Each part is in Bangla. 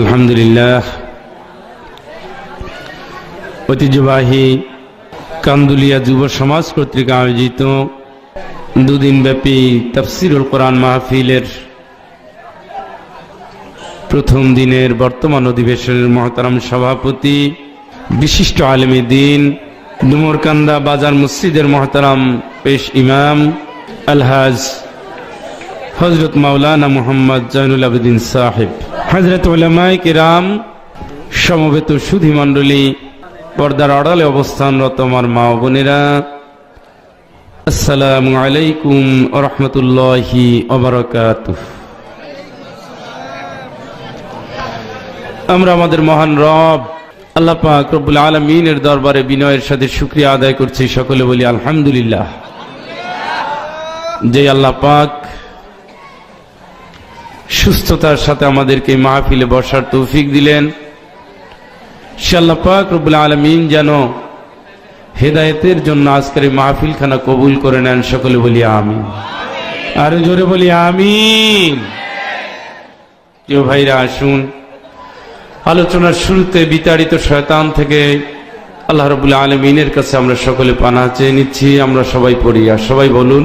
আলহামদুলিল্লাহ। ঐতিহ্যবাহী কান্দুলিয়া যুব সমাজ কর্তৃক আয়োজিত দুদিনব্যাপী তফসিরুল কোরআন মাহফিলের প্রথম দিনের বর্তমান অধিবেশনের মহতারাম সভাপতি, বিশিষ্ট আলমী দিন, ডুমরকান্দা বাজার মসজিদের মহতারাম পেশ ইমাম, আলহাজ হজরত মাওলানা মোহাম্মদ জৈনুল আবেদিন সাহেব। হজরত ওলামাই কিরাম সমবেত সুধি মণ্ডলী পর্দার আড়ালে অবস্থানরত আমার মা বোনেরা, আসসালামু আলাইকুম রহমতুল্লাহি আমরা আমাদের মহান রব আল্লাহ পাক আলমিনের দরবারে বিনয়ের সাথে শুক্রিয়া আদায় করছি সকলে বলি আলহামদুলিল্লাহ। যে আল্লাহ পাক সুস্থতার সাথে আমাদেরকে মাহফিলে বসার তৌফিক দিলেন। সে আল্লাহ পাক রব্বুল আলমিন যেন হেদায়েতের জন্য আজকের এই মাহফিলখানা কবুল করে নেন সকলে বলি আমি আরও জোরে বলি আমি প্রিয় ভাইরা, আসুন। আলোচনার শুরুতে বিতাড়িত শয়তান থেকে আল্লাহ রবুল্লা আলমিনের কাছে আমরা সকলে পানা চেয়ে নিচ্ছি, আমরা সবাই পড়ি। আর সবাই বলুন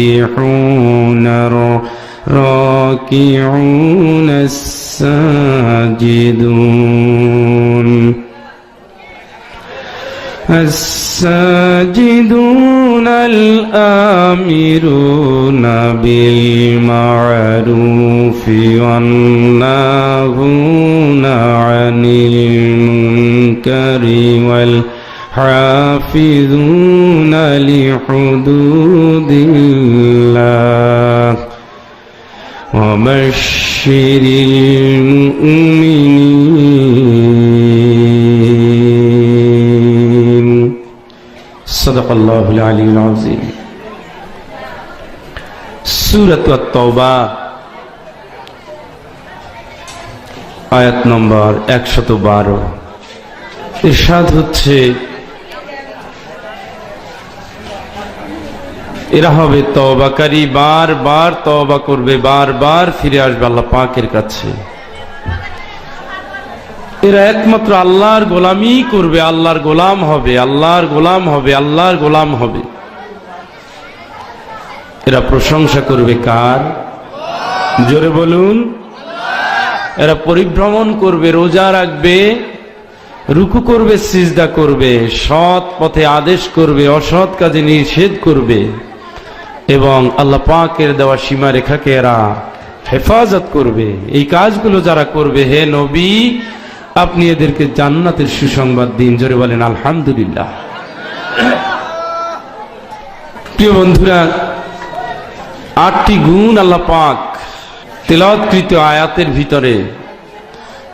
السائحون الراكعون الساجدون. الساجدون الآمرون بالمعروف والناهون عن المنكر والحافظون لحدود الله وبشر المؤمنين صدق الله العلي العظيم سورة التوبة আয়াত নম্বর একশত বারো ইরশাদ হচ্ছে এরা হবে তবাকারী বার বার তবা করবে, বার বার ফিরে আসবে আল্লাহ পাকের কাছে। এরা একমাত্র আল্লাহর গোলামি করবে, আল্লাহর গোলাম হবে, আল্লাহর গোলাম হবে, আল্লাহর গোলাম হবে। এরা প্রশংসা করবে কার? জোরে বলুন। এরা পরিভ্রমণ করবে, রোজা রাখবে, রুকু করবে, সিজদা করবে, সৎ পথে আদেশ করবে, অসৎ কাজে নিষেধ করবে। এবং আল্লাহ পাকের দেওয়া সীমা রেখাকে এরা হেফাজত করবে। এই কাজগুলো যারা করবে, হে নবী, আপনি এদেরকে জান্নাতের সুসংবাদ দিন। জোরে বলেন, আলহামদুলিল্লাহ। প্রিয় বন্ধুরা, আটটি গুণ আল্লাহ পাক তেলাওয়াতকৃত আয়াতের ভিতরে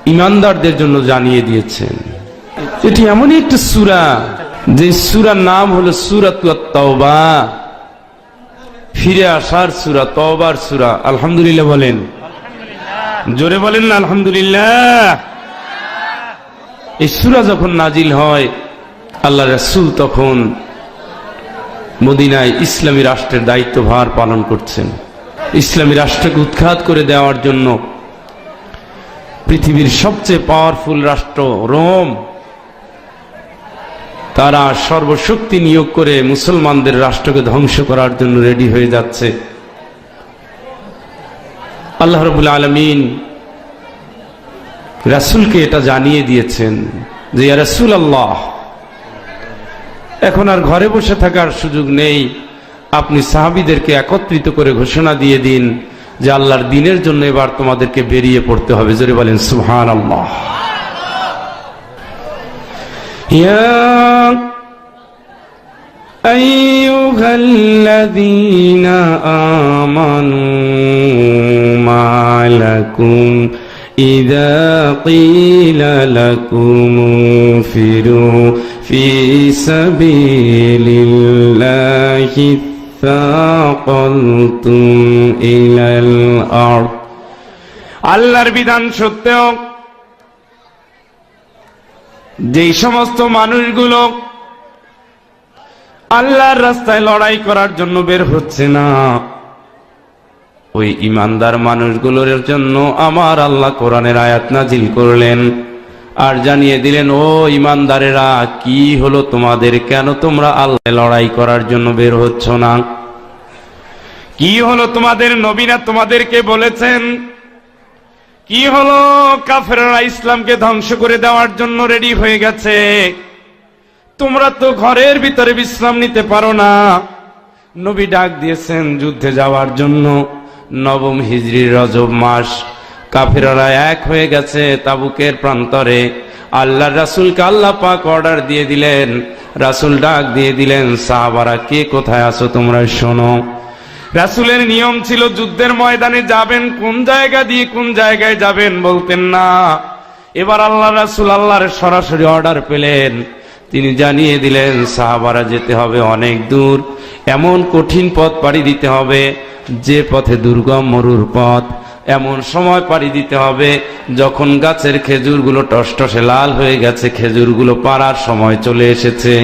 ইমানদারদের জন্য জানিয়ে দিয়েছেন। এটি এমনই একটা সুরা, যে সুরার নাম হলো সুরাত ফিরে আসার সুরা তবার সুরা আলহামদুলিল্লাহ বলেন। জোরে বলেন না আলহামদুলিল্লাহ। এই সুরা যখন নাজিল হয় আল্লাহ রাসূল তখন মদিনায় ইসলামী রাষ্ট্রের দায়িত্বভার পালন করছেন। ইসলামী রাষ্ট্রকে উৎখাত করে দেওয়ার জন্য পৃথিবীর সবচেয়ে পাওয়ারফুল রাষ্ট্র রোম। তারা সর্বশক্তি নিয়োগ করে মুসলমানদের রাষ্ট্রকে ধ্বংস করার জন্য রেডি হয়ে যাচ্ছে। আল্লাহ রবুল আলমিন রাসুলকে এটা জানিয়ে দিয়েছেন যে রাসুল আল্লাহ এখন আর ঘরে বসে থাকার সুযোগ নেই। আপনি সাহাবিদেরকে একত্রিত করে ঘোষণা দিয়ে দিন যে, আল্লাহর দিনের জন্য এবার তোমাদেরকে বেরিয়ে পড়তে হবে। জোরে বলেন সুহান আল্লাহ يا أيها الذين آمنوا ما لكم إذا قيل لكم انفروا في سبيل الله ثاقلتم إلى الأرض আল্লাহর বিধান সত্ত্বেও যেই সমস্ত মানুষগুলো আল্লাহর রাস্তায় লড়াই করার জন্য বের হচ্ছে না, ওই ইমানদার মানুষগুলোর জন্য আমার আল্লাহ কোরআনের আয়াত নাজিল করলেন আর জানিয়ে দিলেন, ও ইমানদারেরা, কি হলো তোমাদের? কেন তোমরা আল্লাহ লড়াই করার জন্য বের হচ্ছ না? কি হলো তোমাদের? নবীনা তোমাদেরকে বলেছেন কি হলো? কাফেররা ইসলামকে ধ্বংস করে দেওয়ার জন্য রেডি হয়ে গেছে। তোমরা তো ঘরের ভিতরে বিশ্রাম নিতে পারো না। নবী ডাক দিয়েছেন যুদ্ধে যাওয়ার জন্য। নবম হিজরির রজব মাস। কাফেররা এক হয়ে গেছে তাবুকের প্রান্তরে। আল্লাহ রাসুলকে আল্লাহ পাক অর্ডার দিয়ে দিলেন। রাসুল ডাক দিয়ে দিলেন, সাহাবারা, কে কোথায় আছো তোমরা? শোনো। রাসুলের নিয়ম ছিল, যুদ্ধের ময়দানে যাবেন, কোন জায়গা দিয়ে কোন জায়গায় যাবেন বলতেন না। এবার আল্লাহ রাসুল আল্লাহর সরাসরি অর্ডার পেলেন। তিনি জানিয়ে দিলেন, সাহাবারা যেতে হবে অনেক দূর, এমন কঠিন পথ পাড়ি দিতে হবে, যে পথে দুর্গম মরুর পথ। এমন সময় পাড়ি দিতে হবে, যখন গাছের খেজুরগুলো টসটসে লাল হয়ে গেছে, খেজুরগুলো পাড়ার সময় চলে এসেছে।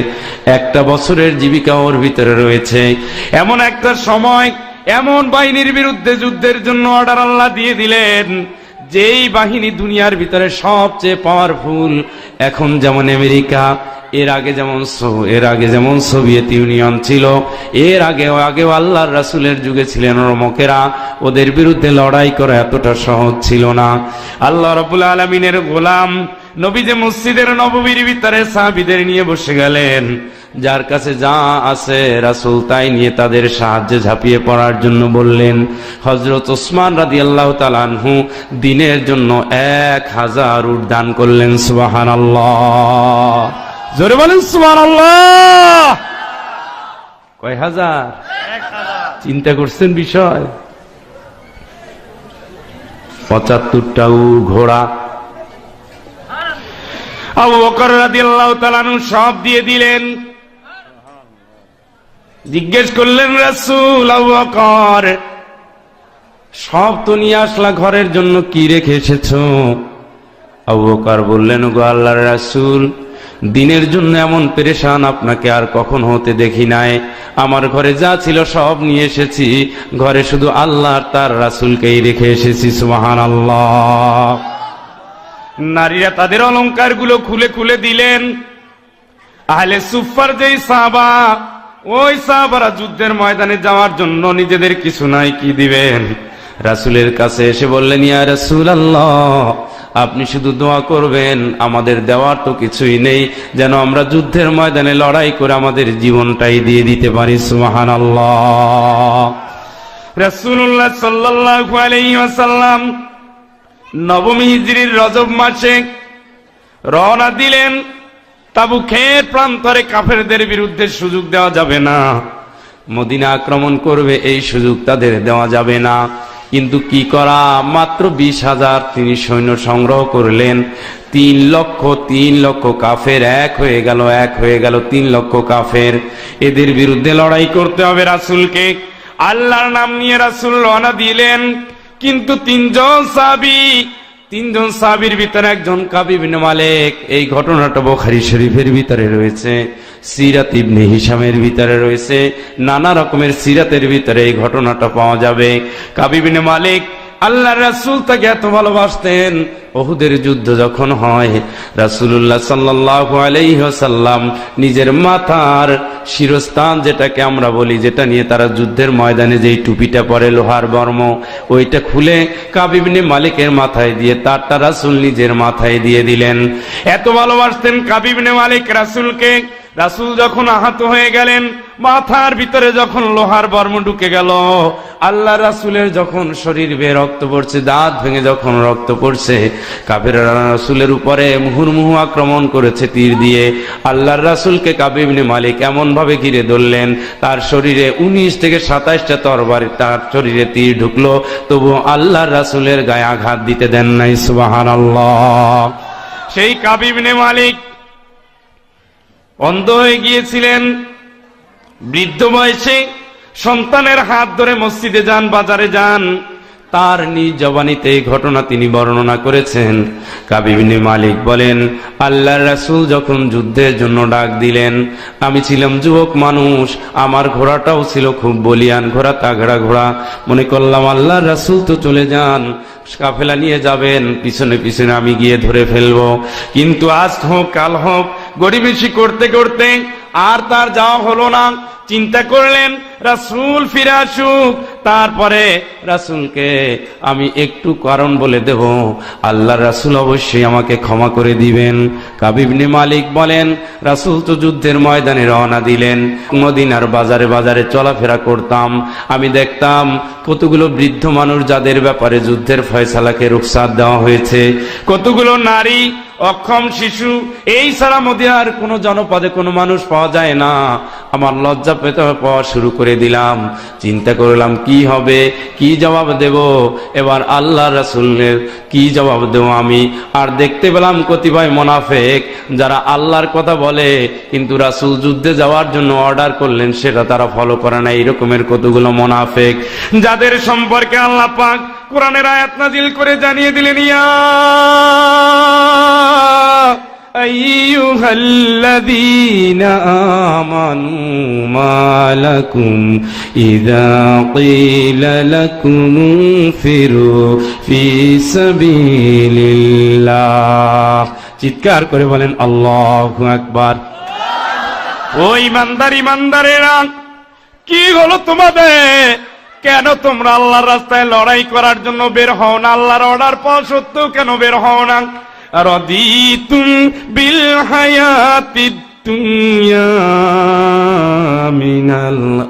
একটা বছরের জীবিকা ওর ভিতরে রয়েছে। এমন একটা সময়, এমন বাহিনীর বিরুদ্ধে যুদ্ধের জন্য অর্ডার আল্লাহ দিয়ে দিলেন, যেই বাহিনী দুনিয়ার ভিতরে সবচেয়ে পাওয়ারফুল এখন যেমন আমেরিকা এর আগে যেমন এর আগে যেমন সোভিয়েত ইউনিয়ন ছিল, এর আগে, আগেও আল্লাহর রাসুলের যুগে ছিলেন রমকেরা। ওদের বিরুদ্ধে লড়াই করা এতটা সহজ ছিল না। আল্লাহ রবুল আলমিনের গোলাম নবী যে মসজিদের নববীর ভিতরে সাহাবিদের নিয়ে বসে গেলেন। যার কাছে যা আছে রাসুল তাই নিয়ে তাদের সাহায্যে ঝাঁপিয়ে পড়ার জন্য বললেন হজরত ওসমান রাদি আল্লাহ তালানহু দিনের জন্য এক হাজার উট দান করলেন সুবাহান আল্লাহ জোরে বলেন সুবাহান আল্লাহ কয় হাজার? চিন্তা করছেন বিষয়? পঁচাত্তরটা উট ঘোড়া। আবু সব দিয়ে দিলেন। জিজ্ঞেস করলেন, রাসূল আবু বকর, সব তো নিয়ে আসলা ঘরের জন্য কি রেখে এসেছ? আবু বকর বললেন, গো আল্লাহর রাসূল দিনের জন্য এমন পেরেশান আপনাকে আর কখন হতে দেখি নাই। আমার ঘরে যা ছিল সব নিয়ে এসেছি। ঘরে শুধু আল্লাহ তার রাসূলকেই রেখে এসেছি, সুবহানাল্লাহ। নারীরা তাদের অলংকারগুলো খুলে খুলে দিলেন। আহলে সুফার যেই সাহাবা, ওই সাহাবারা যুদ্ধের ময়দানে যাওয়ার জন্য নিজেদের কিছু নাই কি দিবেন? রাসুলের কাছে এসে বললেন, ইয়া রাসুল আল্লাহ আপনি শুধু দোয়া করবেন, আমাদের দেওয়ার তো কিছুই নেই। যেন আমরা যুদ্ধের ময়দানে লড়াই করে আমাদের জীবনটাই দিয়ে দিতে পারি সুহান আল্লাহ রাসুল্লাহ সাল্লাল্লাহু আলাইহি ওয়াসাল্লাম নবমী হিজরির রজব মাসে রওনা দিলেন, তাবু খের প্রান্তরে কাফেরদের বিরুদ্ধে সুযোগ দেওয়া যাবে না। মদিনা আক্রমণ করবে, এই সুযোগ তাদের দেওয়া যাবে না। কিন্তু কি করা? মাত্র বিশ হাজার তিনি সৈন্য সংগ্রহ করলেন। তিন লক্ষ তিন লক্ষ কাফের এক হয়ে গেল, এক হয়ে গেল তিন লক্ষ কাফের। এদের বিরুদ্ধে লড়াই করতে হবে রাসুলকে। আল্লাহর নাম নিয়ে রাসুল রওনা দিলেন। কিন্তু তিনজন সাবি তিনজন সাবির ভিতরে একজন কাবিবিন মালিক। এই ঘটনাটা বোখারি শরীফের ভিতরে রয়েছে, সিরাত ইবনে হিসামের ভিতরে রয়েছে, নানা রকমের সিরাতের ভিতরে এই ঘটনাটা পাওয়া যাবে। কাবিবিন মালিক আল্লাহ রাসুল তাকে এত ভালোবাসতেন ওহুদের যুদ্ধ যখন হয় রাসুল্লাহ সাল্লাহ আলাইসাল্লাম নিজের মাথার শিরস্থান যেটাকে আমরা বলি, যেটা নিয়ে তারা যুদ্ধের ময়দানে যেই টুপিটা পরে লোহার বর্ম, ওইটা খুলে কাবিবনে মালিকের মাথায় দিয়ে, তারটা রাসুল নিজের মাথায় দিয়ে দিলেন। এত ভালোবাসতেন কাবিবনে মালিক রাসূলকে। রাসূল যখন আহত হয়ে গেলেন, মাথার ভিতরে যখন লোহার বর্ম ঢুকে গেল, আল্লাহ রাসূলের যখন শরীর বেয়ে রক্ত পড়ছে, দাঁত ভেঙে যখন রক্ত পড়ছে, কাফেররা রাসূলের উপরে মুহুর্মুহু আক্রমণ করেছে তীর দিয়ে। আল্লাহর রাসূলকে কাবিবনে মালিক এমন ভাবে ঘিরে ধরলেন, তার শরীরে উনিশ থেকে সাতাইশটা তরবারি, তার শরীরে তীর ঢুকলো, তবু আল্লাহর রাসুলের গায়ে আঘাত দিতে দেন নাই, সুবহানাল্লাহ। সেই কাবিবনে মালিক অন্ধ হয়ে গিয়েছিলেন। বৃদ্ধ বয়সে সন্তানের হাত ধরে মসজিদে যান, বাজারে যান। তার নিজ জবানিতে এই ঘটনা তিনি বর্ণনা করেছেন। কাবিবিনী মালিক বলেন আল্লাহ রাসুল যখন যুদ্ধের জন্য ডাক দিলেন, আমি ছিলাম যুবক মানুষ, আমার ঘোড়াটাও ছিল খুব বলিয়ান ঘোড়া, তাগড়া ঘোড়া। মনে করলাম আল্লাহ রাসুল তো চলে যান, কাফেলা নিয়ে যাবেন, পিছনে পিছনে আমি গিয়ে ধরে ফেলব। কিন্তু আজ হোক, কাল হোক গরিবেশি করতে করতে আর তার যাওয়া হলো না। চিন্তা করলেন রাসূল ফিরে আসুক, তারপরে রাসূলকে আমি একটু কারণ বলে দেব। আল্লাহ রাসূল অবশ্যই আমাকে ক্ষমা করে দিবেন। কাবিবনে মালিক বলেন, রাসূল তো যুদ্ধের ময়দানে রওনা দিলেন। মদিনার বাজারে বাজারে চলাফেরা করতাম। আমি দেখতাম কতগুলো বৃদ্ধ মানুষ যাদের ব্যাপারে যুদ্ধের ফয়সালাকে রুখসাত দেওয়া হয়েছে। কতগুলো নারী, অক্ষম শিশু, এই ছাড়া মদিনার কোনো জনপদে কোনো মানুষ পাওয়া যায় না। আমার লজ্জা পেতে পাওয়া শুরু করে দিলাম। চিন্তা করলাম, কি হবে? কি জবাব দেব? এবার আল্লাহ রাসুলের কি জবাব দেব আমি? আর দেখতে পেলাম কতিপয় মোনাফেক, যারা আল্লাহর কথা বলে, কিন্তু রাসুল যুদ্ধে যাওয়ার জন্য অর্ডার করলেন, সেটা তারা ফলো করে না। এইরকমের কতগুলো মোনাফেক, যাদের সম্পর্কে আল্লাহ পাক কোরআনের আয়াত নাজিল করে জানিয়ে দিলেন, ইয়া أيها الذين آمنوا ما لكم إذا قيل لكم انفروا في سبيل الله চিৎকার করে বলেন আল্লাহু আকবার ও ইমানদার ইমানদারেরা কি হলো তোমাদের কেন তোমরা আল্লাহর রাস্তায় লড়াই করার জন্য বের হও না আল্লাহর অর্ডার পাওয়া সত্ত্বেও কেন বের হও না বিল হায়াতিদ দুনিয়া মিনাল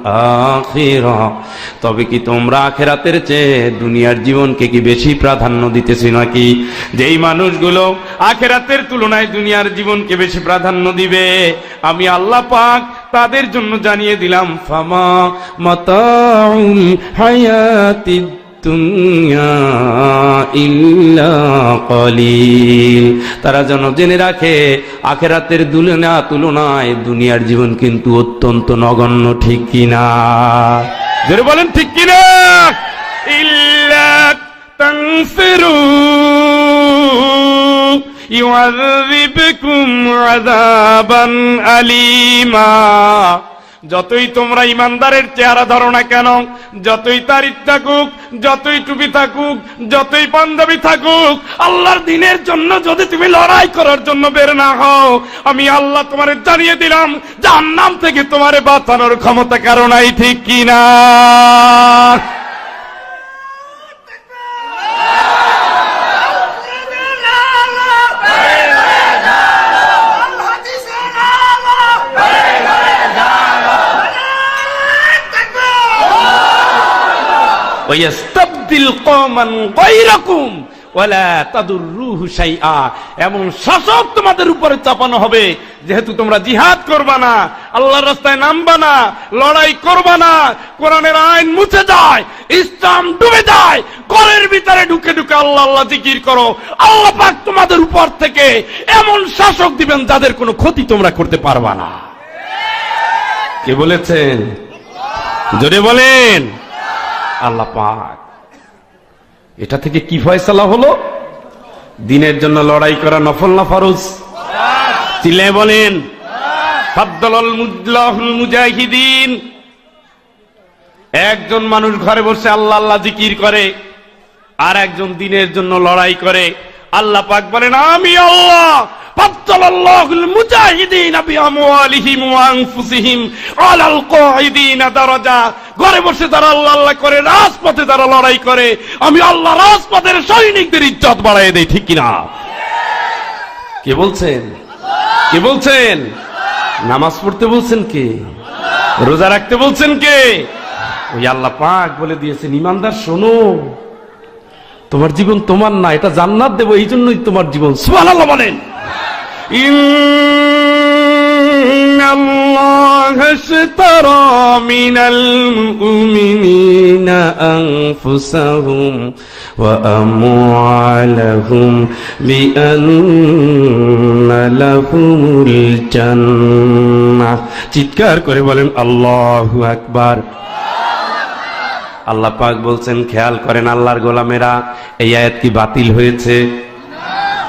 তবে কি তোমরা আখেরাতের চেয়ে দুনিয়ার জীবনকে কি বেশি প্রাধান্য দিতেছি নাকি? যেই মানুষগুলো আখেরাতের তুলনায় দুনিয়ার জীবনকে বেশি প্রাধান্য দিবে, আমি আল্লাহ পাক তাদের জন্য জানিয়ে দিলাম, ফামা ইল্লা কলিল তারা যেন জেনে রাখে, আখেরাতের তুলনা তুলনায় দুনিয়ার জীবন কিন্তু অত্যন্ত নগণ্য, ঠিক কিনা? জোরে বলেন, ঠিক কিনা? ইউআযিবকুম আযাবান আলীমা। যতই তোমরা ইমানদারের চেহারা ধরো না কেন, যতই তারিখ থাকুক, যতই টুপি থাকুক, যতই পাঞ্জাবি থাকুক, আল্লাহর দিনের জন্য যদি তুমি লড়াই করার জন্য বের না হও, আমি আল্লাহ তোমার জানিয়ে দিলাম যার নাম থেকে তোমার বাঁচানোর ক্ষমতা কারণ ঠিক কিনা? ওয়াস্তাবদিল কওমান গায়রাকুম ওয়ালা তাদুররুহু শাইআ। এমন শাসক তোমাদের উপরে চাপানো হবে, যেহেতু তোমরা জিহাদ করবা না, আল্লাহর রাস্তায় নামবা না, লড়াই করবা না, কোরআনের আইন মুছে যায়, ইসলাম ডুবে যায়, ঘরের ভিতরে ঢুকে ঢুকে আল্লাহ আল্লাহ জিকির করো। আল্লাহ পাক তোমাদের উপর থেকে এমন শাসক দিবেন যাদের কোনো ক্ষতি তোমরা করতে পারবা না। কে বলেছেন? জোরে বলেন। আল্লাহ পাক। এটা থেকে কি ফয়সালা হলো? দিনের জন্য লড়াই করা নফল না ফরজ? চিল্লে বলেন মুজাহিদিন। একজন মানুষ ঘরে বসে আল্লাহ আল্লাহ জিকির করে, আর একজন দিনের জন্য লড়াই করে। আল্লাহ পাক বলেন, আমি আল্লাহ নামাজ পড়তে বলছেন কে? রোজা রাখতে বলছেন কে? ওই আল্লাহ পাক বলে দিয়েছেন, ইমানদার শোনো, তোমার জীবন তোমার না, এটা জান্নাত দেবো এই জন্যই তোমার জীবন। সুবহানাল্লাহ বলেন। إن الله اشترى من المؤمنين أنفسهم وأموالهم بأن لهم الجنة চিৎকার করে বলেন আল্লাহু আকবার আল্লাহ পাক বলছেন খেয়াল করেন আল্লাহর গোলামেরা এই আয়াত কি বাতিল হয়েছে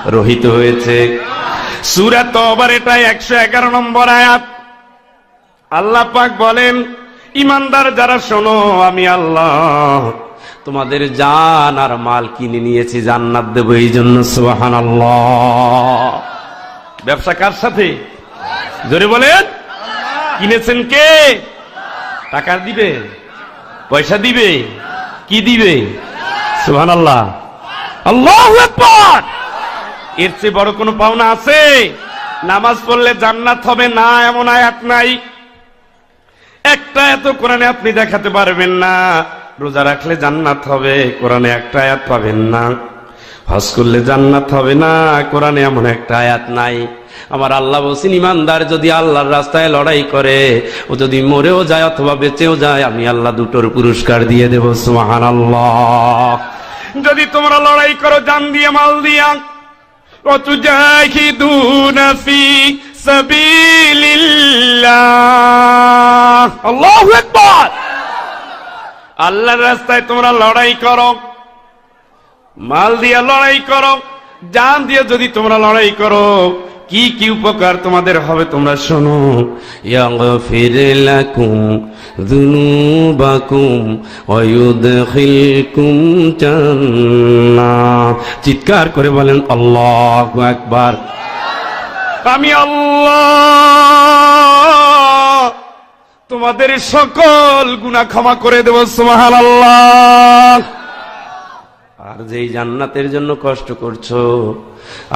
রহিত হয়েছে সুরা তবার এটা একশো এগারো নম্বর আয়াত। আল্লাহ পাক বলেন, ইমানদার যারা শোনো, আমি আল্লাহ, তোমাদের জান আর মাল কিনে নিয়েছি, জান্নাত দেবো এই জন্য সুবাহান ব্যবসা কার সাথে? জোরে বলেন। কিনেছেন কে? টাকা দিবে? পয়সা দিবে? কি দিবে? সুহান আল্লাহ আল্লাহ এর চেয়ে বড় কোনো পাওনা আছে? নামাজ পড়লে জান্নাত হবে? না, এমন আয়াত নাই। একটা এত কোরআনে আপনি দেখাতে পারবেন না। রোজা রাখলে জান্নাত হবে, কোরআনে একটা আয়াত পাবেন না। হজ করলে জান্নাত হবে না, কোরআনে এমন একটা আয়াত নাই। আমার আল্লাহ বলছেন, ইমানদার যদি আল্লাহর রাস্তায় লড়াই করে, ও যদি মরেও যায় অথবা বেঁচেও যায়, আমি আল্লাহ দুটোর পুরস্কার দিয়ে দেবো। সুহান আল্লাহ যদি তোমরা লড়াই করো, জান দিয়ে, মাল দিয়া وتجاهدون في سبيل الله الله আকবার আল্লাহর রাস্তায় তোমরা লড়াই করো মাল দিয়া লড়াই করো জান দিয়ে যদি তোমরা লড়াই করো কি কি উপকার তোমাদের হবে তোমরা শোনো। চিৎকার করে বলেন, আল্লাহু আকবার। আমি আল্লাহ, তোমাদের সকল গুনাহ ক্ষমা করে দেব, সুবহানাল্লাহ। আর যেই জান্নাতের জন্য কষ্ট করছ,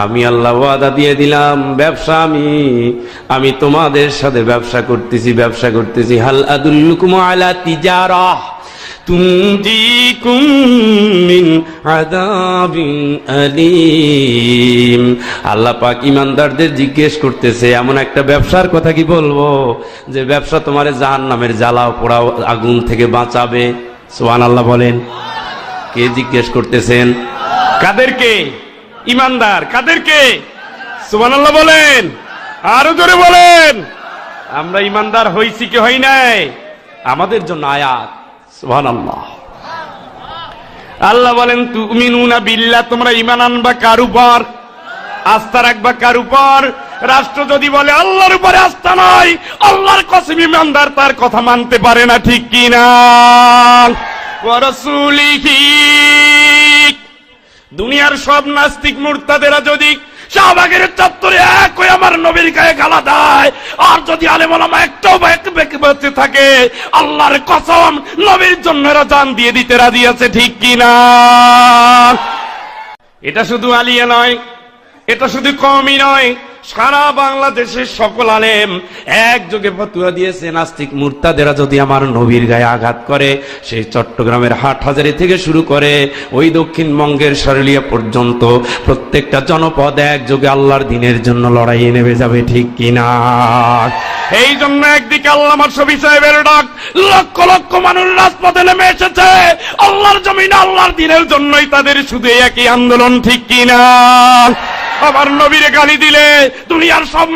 আমি আল্লাহ ওয়াদা দিয়ে দিলাম, ব্যবসা আমি আমি তোমাদের সাথে ব্যবসা করতেছি ব্যবসা করতেছি। হাল আদুল্লুকুম আলা তিজারাহ তুমজিকুম আল্লাহ পাক ইমানদারদের জিজ্ঞেস করতেছে, এমন একটা ব্যবসার কথা কি বলব? যে ব্যবসা তোমারে জাহান্নামের জ্বালাও পোড়াও, আগুন থেকে বাঁচাবে। সুবহানাল্লাহ বলেন। কে জিজ্ঞেস করতেছেন? কাদেরকে? ইমানদার, কাদেরকে? সুবহানাল্লাহ বলেন। আরও জোরে বলেন। আমরা ইমানদার হইছি কি হই নাই? আমাদের জন্য আয়াত। সুবহানাল্লাহ। আল্লাহ বলেন, তুমিনুনা বিল্লাহ, তোমরা ইমান আনবা কার উপর? আস্থা রাখবা কার উপর? রাষ্ট্র যদি বলে, আল্লাহর উপরে আস্থা নাই, আল্লাহর কসম ইমানদার তার কথা মানতে পারে না, ঠিক কিনা? দুনিয়ার সব নাস্তিক মুরতাদেরা যদি শাহবাগের চত্বরে এক হয়ে আমার নবীর গায়ে গালা দেয়, আর যদি আলেম একটাও বেঁচে থাকে, আল্লাহর কসম নবীর জন্য এরা জান দিয়ে দিতে রাজি আছে, ঠিক কিনা? এটা শুধু আলিয়া নয়, এটা শুধু কমই নয় সারা বাংলাদেশের সকল আলেম একযোগে ফতুয়া দিয়েছে নাস্তিক মুরতাদেরা যদি আমার নবীর গায়ে আঘাত করে, সেই চট্টগ্রামের হাট হাজারি থেকে শুরু করে ওই দক্ষিণবঙ্গের সরলিয়া পর্যন্ত প্রত্যেকটা জনপদ একযোগে আল্লাহর দিনের জন্য লড়াইয়ে নেমে যাবে, ঠিক কিনা? এই জন্য একদিকে আল্লাহ শফি সাহেবের ডাক, লক্ষ লক্ষ মানুষ রাজপথে নেমে এসেছে। আল্লাহর জমিন আল্লাহর দিনের জন্যই তাদের শুধু একই আন্দোলন, ঠিক কিনা? আমার নবীর গালি দিলে দুনিয়ার সব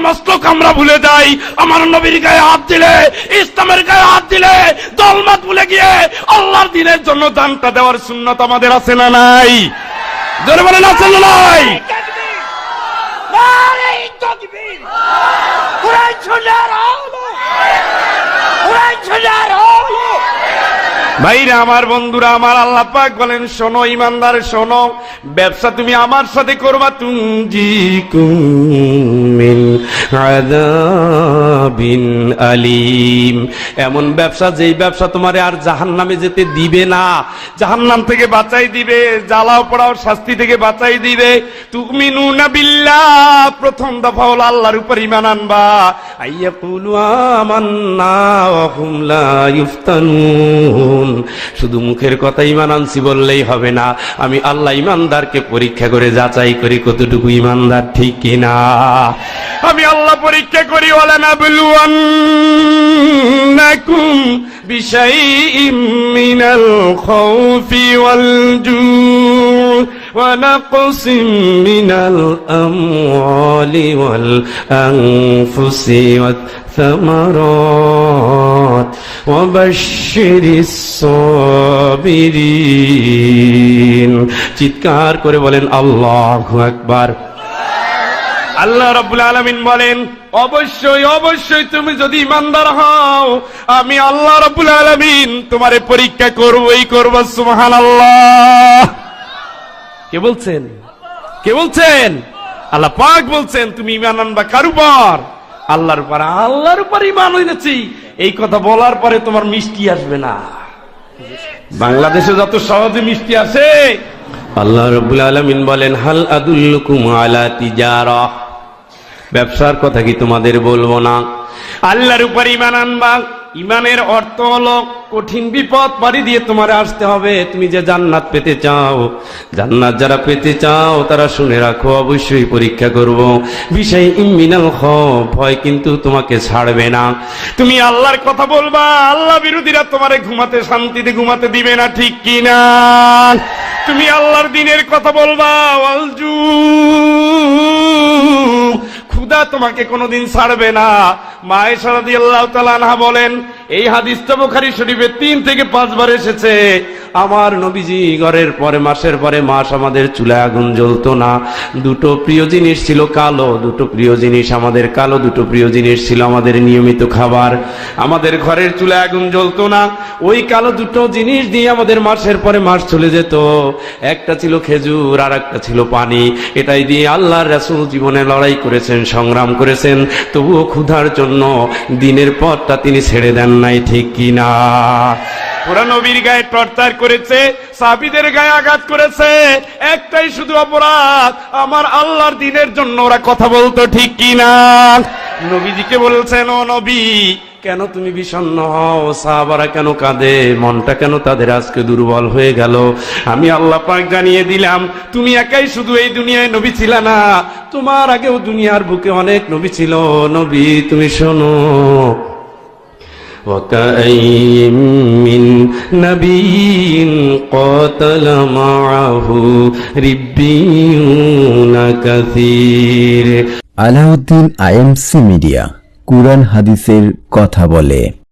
কামরা ভুলে যাই। আমার নবীর গায়ে হাত দিলে, ইসলামের গায়ে হাত দিলে, দলমত ভুলে গিয়ে আল্লাহর দিনের জন্য দানটা দেওয়ার সুন্নত আমাদের আছে না নাই? জোরে বলেন, আছে না নাই নারে তকবীর কুরআন শোনার আলো কুরআন শোনার আলো ভাইরা, আমার বন্ধুরা, আমার আল্লাহ পাক বলেন, শোনো ইমানদার, শোনো, ব্যবসা তুমি আমার সাথে করবা তুমি আলিম। এমন ব্যবসা, যেই ব্যবসা তোমারে আর জাহান্নামে যেতে দিবে না। জাহান্নাম থেকে বাঁচাই দিবে, জ্বালাও পড়াও শাস্তি থেকে বাঁচাই দিবে। তুমি নুনা বিল্লাহ, প্রথম দফা হলো আল্লাহর উপর ইমান আনবা। আইয়া কুলু আমান্না ওয়া হুম ইফতানুন। শুধু মুখের কথা ইমান আনছি বললেই হবে না আমি আল্লাহ ইমানদারকে পরীক্ষা করে যাচাই করি কতটুকু ইমানদার ঠিক কিনা আমি আল্লাহ পরীক্ষা করি ওলা না বলুয়ান্নাকুম বিশাইইম মিনাল খাউফি ওয়াল জু' ونقص من الأموال والأنفس والثمرات وبشر الصابرين চিৎকার করে বলেন, আল্লাহ একবার আল্লাহ রাব্বুল আলামিন বলেন, অবশ্যই অবশ্যই তুমি যদি ইমানদার হও, আমি আল্লাহ রাব্বুল আলামিন তোমারে পরীক্ষা করব করবই করব, সুবহানাল্লাহ। কে বলছেন? কে বলছেন? আল্লাহ পাক বলছেন, তুমি ইমান আনবা কার উপর? আল্লাহর উপর আল্লাহর উপর ইমান এনেছি। এই কথা বলার পরে তোমার মিষ্টি আসবে না। বাংলাদেশে যত সহজে মিষ্টি আছে আল্লাহ রবুল আলমিন বলেন হাল আদুল্লুকুম আলা তিজারা? ব্যবসার কথা কি তোমাদের বলব না? আল্লাহর উপর ইমান আনবা। ইমানের অর্থ হলো, কঠিন বিপদ পাড়ি দিয়ে তোমার আসতে হবে। তুমি যে জান্নাত পেতে চাও, জান্নাত যারা পেতে চাও, তারা শুনে রাখো, অবশ্যই পরীক্ষা করব। বিষয় ইমিনাল খ ভয় কিন্তু তোমাকে ছাড়বে না। তুমি আল্লাহর কথা বলবা, আল্লাহ বিরোধীরা তোমারে ঘুমাতে, শান্তিতে ঘুমাতে দিবে না, ঠিক কি না? তুমি আল্লাহর দিনের কথা বলবা ওয়ালজু ক্ষুদা তোমাকে কোনোদিন ছাড়বে না। মায়ে সারাদি আল্লাহ বলেন, এই হাদিসটা বোখারি শরীফে তিন থেকে পাঁচবার এসেছে। আমার নবীজি ঘরের পরে, মাসের পরে মাস আমাদের চুলায় আগুন জ্বলতো না। দুটো প্রিয় জিনিস ছিল কালো, দুটো প্রিয় জিনিস আমাদের কালো, দুটো প্রিয় জিনিস ছিল আমাদের নিয়মিত খাবার। আমাদের ঘরের চুলায় আগুন জ্বলতো না। ওই কালো দুটো জিনিস দিয়ে আমাদের মাসের পরে মাস চলে যেত। একটা ছিল খেজুর আর একটা ছিল পানি। এটাই দিয়ে আল্লাহর রাসূল জীবনে লড়াই করেছেন, সংগ্রাম করেছেন। তবুও ক্ষুধার জন্য দিনের পথটা তিনি ছেড়ে দেন নাই, ঠিক কিনা? ওরা নবীর গায়ে টর্চার করেছে, সাবিদের গায়ে আঘাত করেছে। একটাই শুধু অপরাধ, আমার আল্লাহর দিনের জন্য ওরা কথা বলতো ঠিক কিনা। নবীজিকে বলছেন, ও নবী, কেন তুমি বিষণ্ণ হও? সাহাবারা কেন কাঁদে? মনটা কেন তাদের আজকে দুর্বল হয়ে গেল? আমি আল্লাহ পাক জানিয়ে দিলাম, তুমি একাই শুধু এই দুনিয়ায় নবী ছিল না, তোমার আগেও দুনিয়ার বুকে অনেক নবী ছিল। নবী, তুমি শোনো وكأين من نبي قاتل معه ربيون كثير আলাউদ্দিন আইএমসি মিডিয়া কুরআন হাদিসের কথা বলে